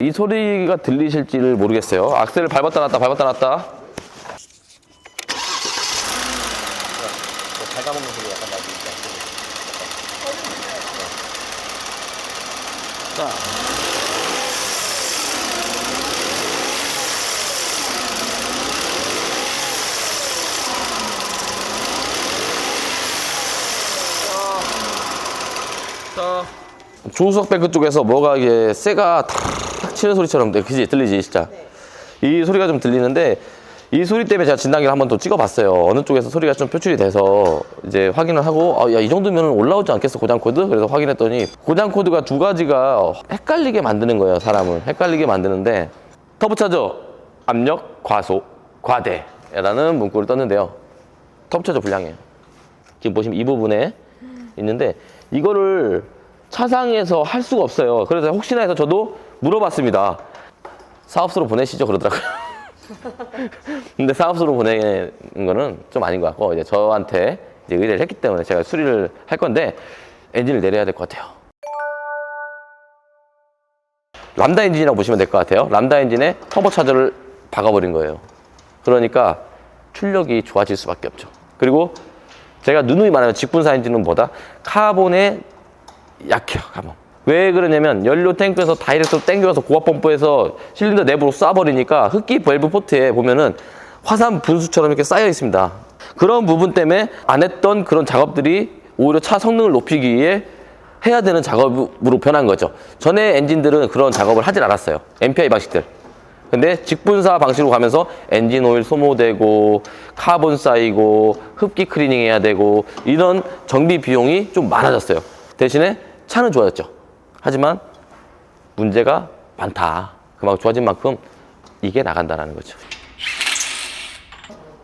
이 소리가 들리실지를 모르겠어요. 악셀을 밟았다 놨다 밟았다 놨다. 갉아먹는 소리 약간 나니까. 자. 자. 조수석 뱅크 쪽에서 뭐가 이게 쇠가 탁 치는 소리처럼 돼. 그지? 들리지, 진짜? 이 소리가 좀 들리는데 이 소리 때문에 제가 진단기를 한번 또 찍어봤어요. 어느 쪽에서 소리가 좀 표출이 돼서 이제 확인을 하고 아, 야, 이 정도면 올라오지 않겠어, 고장 코드? 그래서 확인했더니 고장 코드가 두 가지가 헷갈리게 만드는 거예요, 사람을. 헷갈리게 만드는데 터보차저 압력, 과속, 과대라는 문구를 떴는데요. 터보차저 불량이에요. 지금 보시면 이 부분에 있는데 이거를 차상에서 할 수가 없어요. 그래서 혹시나 해서 저도 물어봤습니다. 사업소로 보내시죠 그러더라고요. 근데 사업소로 보내는 거는 좀 아닌 것 같고 이제 저한테 이제 의뢰를 했기 때문에 제가 수리를 할 건데 엔진을 내려야 될 것 같아요. 람다 엔진이라고 보시면 될 것 같아요. 람다 엔진에 터보 차저를 박아버린 거예요. 그러니까 출력이 좋아질 수밖에 없죠. 그리고 제가 누누이 말하면 직분사 엔진은 뭐다? 카본에 약해요, 카본. 왜 그러냐면 연료 탱크에서 다이렉트로 땡겨서 고압 펌프에서 실린더 내부로 쏴버리니까 흡기 밸브 포트에 보면은 화산 분수처럼 이렇게 쌓여 있습니다. 그런 부분 때문에 안 했던 그런 작업들이 오히려 차 성능을 높이기 위해 해야 되는 작업으로 변한 거죠. 전에 엔진들은 그런 작업을 하질 않았어요. MPI 방식들. 근데 직분사 방식으로 가면서 엔진 오일 소모되고 카본 쌓이고 흡기 클리닝 해야 되고 이런 정비 비용이 좀 많아졌어요. 대신에 차는 좋아졌죠. 하지만 문제가 많다. 그만큼 좋아진 만큼 이게 나간다라는 거죠.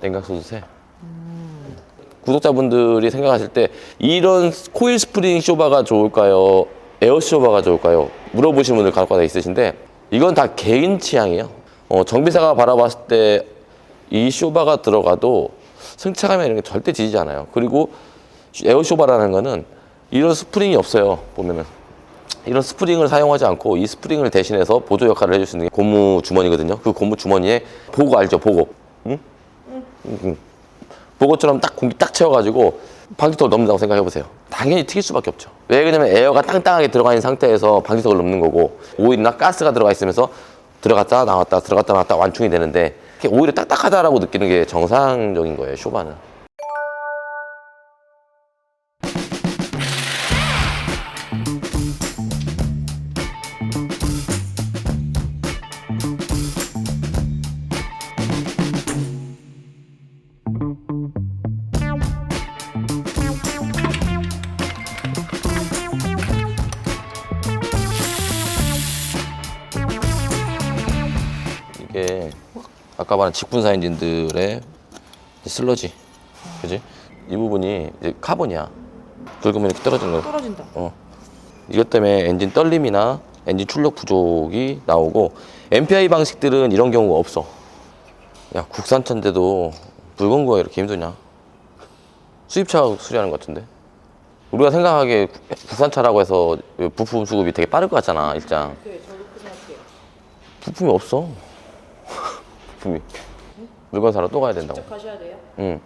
냉각 소두세. 구독자분들이 생각하실 때 이런 코일 스프링 쇼바가 좋을까요? 에어 쇼바가 좋을까요? 물어보시는 분들 간혹가다 있으신데 이건 다 개인 취향이에요. 어, 정비사가 바라봤을 때 이 쇼바가 들어가도 승차감이 이런 게 절대 지지 않아요. 그리고 에어 쇼바라는 거는 이런 스프링이 없어요. 보면은 이런 스프링을 사용하지 않고 이 스프링을 대신해서 보조 역할을 해줄 수 있는 게 고무 주머니거든요. 그 고무 주머니에 보고 알죠? 보고. 응? 응. 보고처럼 딱 공기 딱 채워가지고 방지턱을 넘는다고 생각해 보세요. 당연히 튀길 수밖에 없죠. 왜 그러냐면 에어가 땅땅하게 들어가 있는 상태에서 방지턱을 넘는 거고 오일이나 가스가 들어가 있으면서 들어갔다 나왔다 들어갔다 나왔다 완충이 되는데 오히려 딱딱하다라고 느끼는 게 정상적인 거예요. 쇼바는. 이게 아까 말한 직분사 엔진들의 슬러지, 그지? 이 부분이 이제 카본이야. 긁으면 이렇게 떨어지는 거야. 떨어진다. 어. 이것 때문에 엔진 떨림이나 엔진 출력 부족이 나오고 MPI 방식들은 이런 경우가 없어. 야 국산차인데도 붉은 거가 이렇게 힘드냐? 수입차 수리하는 것 같은데. 우리가 생각하기에 국- 국산차라고 해서 부품 수급이 되게 빠를 것 같잖아 일장. 네, 저도 그렇게 생각해요. 부품이 없어. 부품이. 물건 사러 또 가야 된다고. 직접 가셔야 돼요? 응.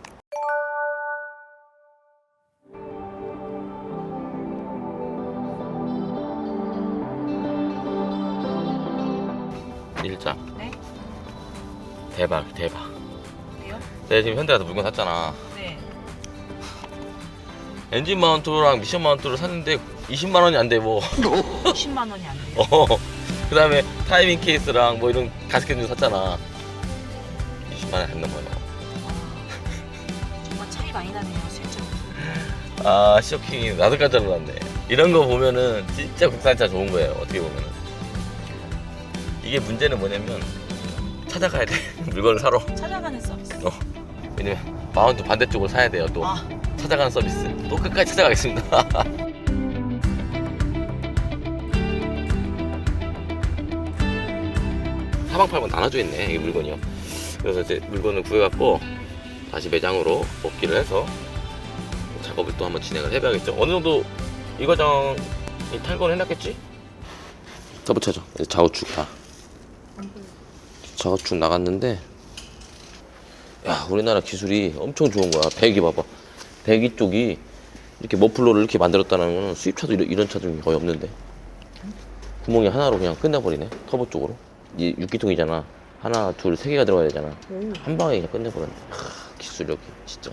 일장. 네. 대박, 대박. 어디요? 내가 지금 현대 가서 물건 샀잖아. 네. 엔진 마운트랑 미션 마운트를 샀는데 20만 원이 안 돼, 뭐. 10만 원이 안 돼요. 어. 그 다음에 타이밍 케이스랑 뭐 이런 가스켓 좀 샀잖아. 20만 원 안 넘어요. 아, 정말 차이 많이 나네요, 실제로. 아 쇼킹이 나도 깜짝 놀랐네. 이런 거 보면은 진짜 국산차 좋은 거예요 어떻게 보면은. 이게 문제는 뭐냐면 찾아가야 돼. 물건을 사러. 찾아가는 서비스. 어. 왜냐면 마운트 반대쪽을 사야 돼요 또. 아, 찾아가는 서비스. 또 끝까지 찾아가겠습니다. 사방팔방 나눠져 있네 이 물건이요 그래서 이제 물건을 구해갖고 다시 매장으로 복귀를 해서 작업을 또 한번 진행을 해봐야겠죠. 어느 정도 이 과정이 탈거를 해놨겠지? 서브차죠. 좌우측 다. 자가축 나갔는데 야 우리나라 기술이 엄청 좋은 거야. 배기 봐봐. 배기 쪽이 이렇게 머플러를 이렇게 만들었다는 거는 수입차도 이런, 이런 차들이 거의 없는데. 구멍이 하나로 그냥 끝내버리네. 터보 쪽으로. 이 6기통이잖아 하나 둘 세 개가 들어가야 되잖아. 한 방에 그냥 끝내버렸네. 하, 기술력이 진짜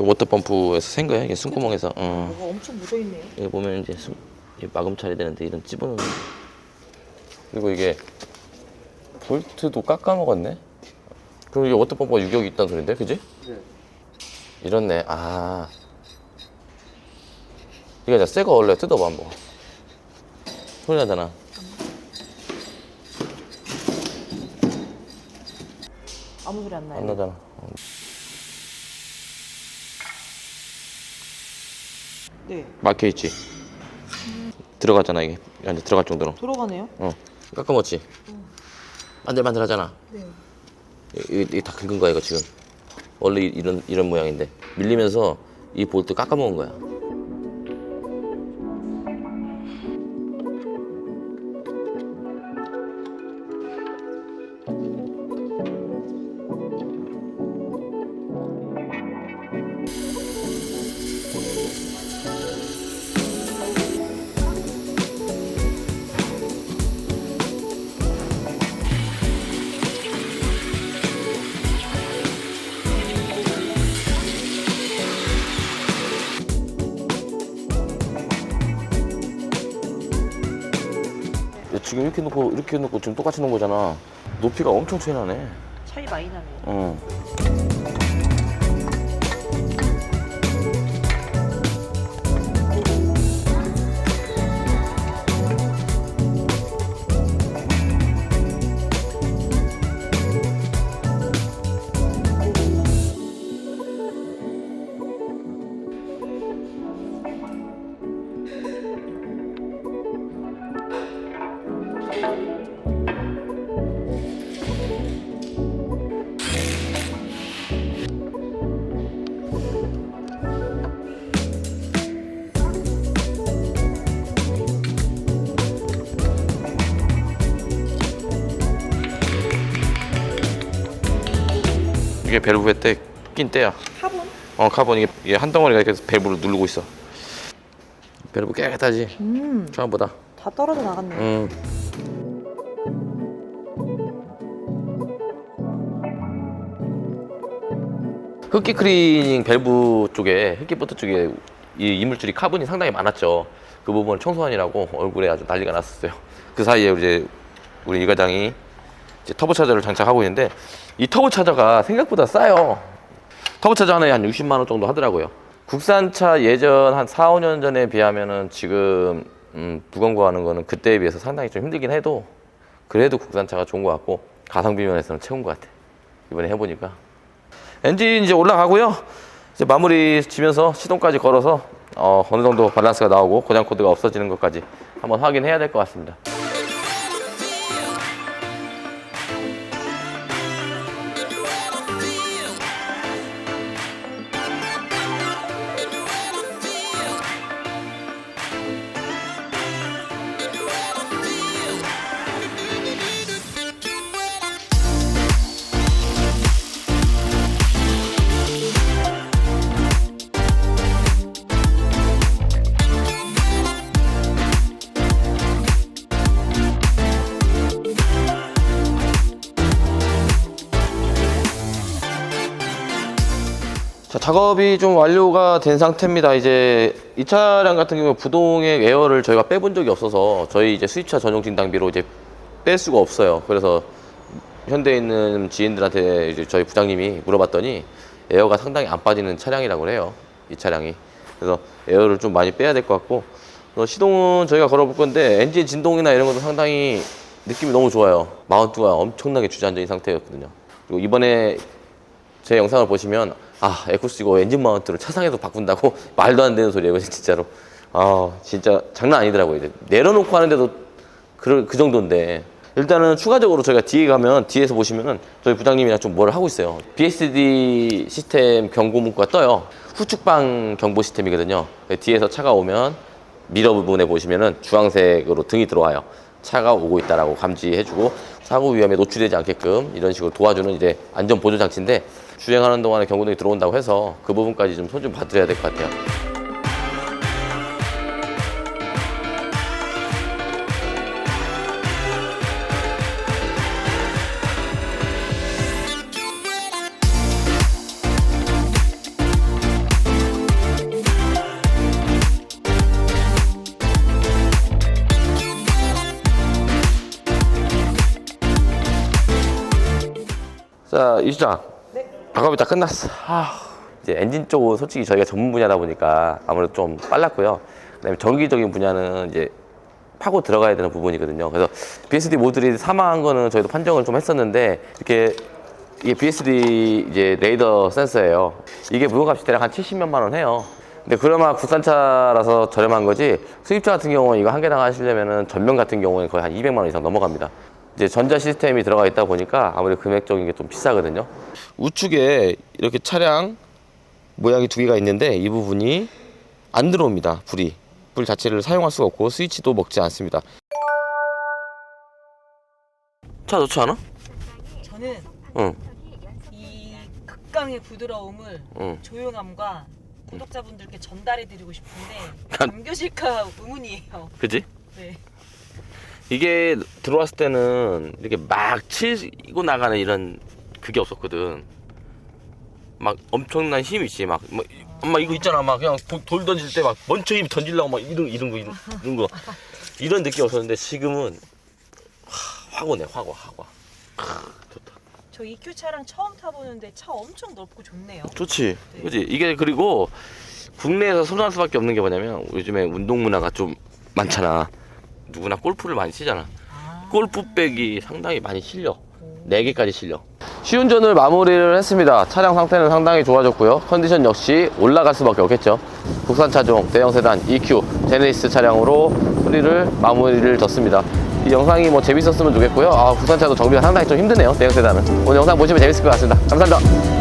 이게 워터펌프에서 센 거야? 이게 숨구멍에서? 어. 뭐가 엄청 묻어있네요. 여기 보면 이제 숨, 이 마금 차야 되는데 이런 집어넣는 그리고 이게 볼트도 깎아 먹었네? 그럼 이게 워터펌프가 유격이 있다는 소린데? 그지? 네. 이렇네. 아. 이거 이제 새거 원래 뜯어봐 한번. 소리 나잖아. 아무 소리 안 나요. 안 나잖아 네. 막혀 있지. 들어갔잖아 이게. 완전 들어갈 정도로. 들어가네요. 어 깎아먹지. 만들만들 하잖아. 네. 이게, 이게 다 긁은 거야 이거 지금. 원래 이- 이런 이런 모양인데. 밀리면서 이 볼트 깎아먹은 거야 이렇게 놓고 이렇게 놓고 지금 똑같이 놓은 거잖아 높이가 엄청 차이 나네 차이 많이 나네요. 어. 이게 밸브에 때낀 때야 카본? 어 카본 이게, 이게 한 덩어리가 이렇게 밸브를 누르고 있어 밸브 깨끗하지 음. 처음보다 다 떨어져 나갔네요. 음. 흡기 클리닝 밸브 쪽에 흡기 버튼 쪽에 이 이물질이 카본이 상당히 많았죠. 그 부분을 청소하느라고 얼굴에 아주 난리가 났었어요. 그 사이에 이제 우리 이 과장이 터보 차저를 장착하고 있는데 이 터보 차저가 생각보다 싸요. 터보 차저 하나에 한 60만 원 정도 하더라고요. 국산차 예전 한 4, 5년 전에 비하면은 지금 음, 부검구하는 거는 그때에 비해서 상당히 좀 힘들긴 해도 그래도 국산차가 좋은 것 같고 가성비 면에서는 최고인 것 같아. 이번에 해보니까 엔진 이제 올라가고요. 이제 마무리 지면서 시동까지 걸어서 어, 어느 정도 밸런스가 나오고 고장 코드가 없어지는 것까지 한번 확인해야 될 것 같습니다. 작업이 좀 완료가 된 상태입니다. 이제 이 차량 같은 경우 부동의 에어를 저희가 빼본 적이 없어서 저희 이제 수입차 전용 진단비로 이제 뺄 수가 없어요. 그래서 현대에 있는 지인들한테 이제 저희 부장님이 물어봤더니 에어가 상당히 안 빠지는 차량이라고 해요. 이 차량이. 그래서 에어를 좀 많이 빼야 될 것 같고 시동은 저희가 걸어볼 건데 엔진 진동이나 이런 것도 상당히 느낌이 너무 좋아요. 마운트가 엄청나게 주저앉은 상태였거든요. 그리고 이번에 제 영상을 보시면 아 에쿠스 이거 엔진 마운트를 차상에서 바꾼다고? 말도 안 되는 소리예요 진짜로. 아 진짜 장난 아니더라고요 이제. 내려놓고 하는데도 그, 그 정도인데. 일단은 추가적으로 저희가 뒤에 가면 뒤에서 보시면은 저희 부장님이랑 좀 뭘 하고 있어요. BSD 시스템 경고 문구가 떠요. 후측방 경보 시스템이거든요. 뒤에서 차가 오면 미러 부분에 보시면은 주황색으로 등이 들어와요 차가 오고 있다라고 감지해주고 사고 위험에 노출되지 않게끔 이런 식으로 도와주는 이제 안전 보조 장치인데 주행하는 동안에 경고등이 들어온다고 해서 그 부분까지 좀 손 좀 봐드려야 될 것 같아요. 자, 이 수장. 작업이 다 끝났어. 아, 이제 엔진 쪽은 솔직히 저희가 전문 분야다 보니까 아무래도 좀 빨랐고요. 그다음에 전기적인 분야는 이제 파고 들어가야 되는 부분이거든요. 그래서 BSD 모듈이 사망한 거는 저희도 판정을 좀 했었는데 이렇게 이게 BSD 이제 레이더 센서예요. 이게 무게값이 대략 한 70몇만 원 해요. 근데 그나마 국산차라서 저렴한 거지 수입차 같은 경우는 이거 한 개당 하시려면은 전면 같은 경우는 거의 한 200만 원 이상 넘어갑니다. 이제 전자 시스템이 들어가 있다 보니까 아무래도 금액적인 게 좀 비싸거든요. 우측에 이렇게 차량 모양이 두 개가 있는데 이 부분이 안 들어옵니다. 불이 불 자체를 사용할 수가 없고 스위치도 먹지 않습니다. 차 좋지 않아? 저는 응, 이 극강의 부드러움을 응. 조용함과 구독자분들께 전달해드리고 싶은데 난- 남겨질까 의문이에요. 그지? 네. 이게 들어왔을 때는 이렇게 막 치고 나가는 이런 그게 없었거든. 막 엄청난 힘이 있지. 막, 막 엄마 이거 있잖아. 막 그냥 돌, 돌 던질 때 막 먼저 힘 던지려고 막 이런 이런 거 이런, 이런 거 이런 느낌 없었는데 지금은 화, 확 오네. 확 와. 확 와. 크, 좋다. 저 EQ 차량 처음 타보는데 차 엄청 넓고 좋네요. 좋지. 네. 그지? 이게 그리고 국내에서 선호할 수밖에 없는 게 뭐냐면 요즘에 운동 문화가 좀 많잖아. 누구나 골프를 많이 치잖아. 아, 골프백이 상당히 많이 실려. 4개까지 실려. 시운전을 마무리를 했습니다. 차량 상태는 상당히 좋아졌고요. 컨디션 역시 올라갈 수밖에 없겠죠. 국산 차종 대형 세단 EQ 제네시스 차량으로 수리를 마무리를 졌습니다. 이 영상이 뭐 재밌었으면 좋겠고요. 아, 국산차도 정비가 상당히 좀 힘드네요. 대형 세단은. 오늘 영상 보시면 재밌을 것 같습니다. 감사합니다.